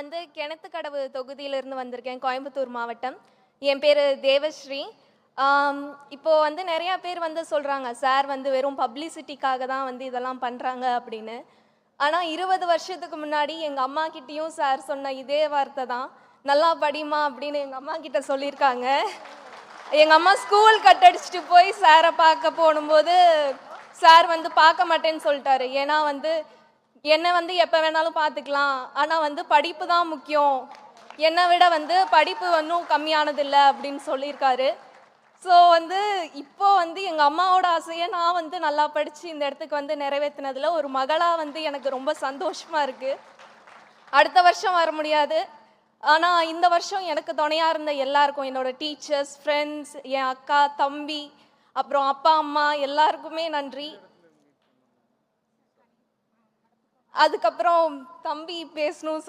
வந்து கிணத்துக்கடவு தொகுதியிலிருந்து வந்திருக்கேன் கோயம்புத்தூர் மாவட்டம். என் பேர் தேவஸ்ரீ. இப்போ வந்து நிறைய பேர் வந்து சொல்கிறாங்க சார் வந்து வெறும் பப்ளிசிட்டிக்காக தான் வந்து இதெல்லாம் பண்ணுறாங்க அப்படின்னு. ஆனால் இருபது வருஷத்துக்கு முன்னாடி எங்கள் அம்மா கிட்டேயும் சார் சொன்ன இதே வார்த்தை தான் நல்லா படிமா அப்படின்னு எங்கள் அம்மா கிட்ட சொல்லியிருக்காங்க. எங்கள் அம்மா ஸ்கூல் கட்டடிச்சிட்டு போய் சாரை பார்க்க போகும்போது சார் வந்து பார்க்க மாட்டேன்னு சொல்லிட்டாரு. ஏன்னா வந்து என்னை வந்து எப்போ வேணாலும் பார்த்துக்கலாம். ஆனால் வந்து படிப்பு தான் முக்கியம். என்னை விட வந்து படிப்பு ஒன்றும் கம்மியானதில்லை அப்படின்னு சொல்லியிருக்காரு. ஸோ வந்து இப்போ வந்து எங்கள் அம்மாவோட ஆசையை நான் வந்து நல்லா படித்து இந்த இடத்துக்கு வந்து நிறைவேற்றினதில் ஒரு மகளாக வந்து எனக்கு ரொம்ப சந்தோஷமாக இருக்குது அடுத்த வருஷம் வர முடியாது. ஆனால் இந்த வருஷம் எனக்கு துணையாக இருந்த எல்லாருக்கும் என்னோட டீச்சர்ஸ் ஃப்ரெண்ட்ஸ் என் அக்கா தம்பி அப்புறம் அப்பா அம்மா எல்லாருக்குமே நன்றி. அதுக்கப்புறம் தம்பி பேசணும்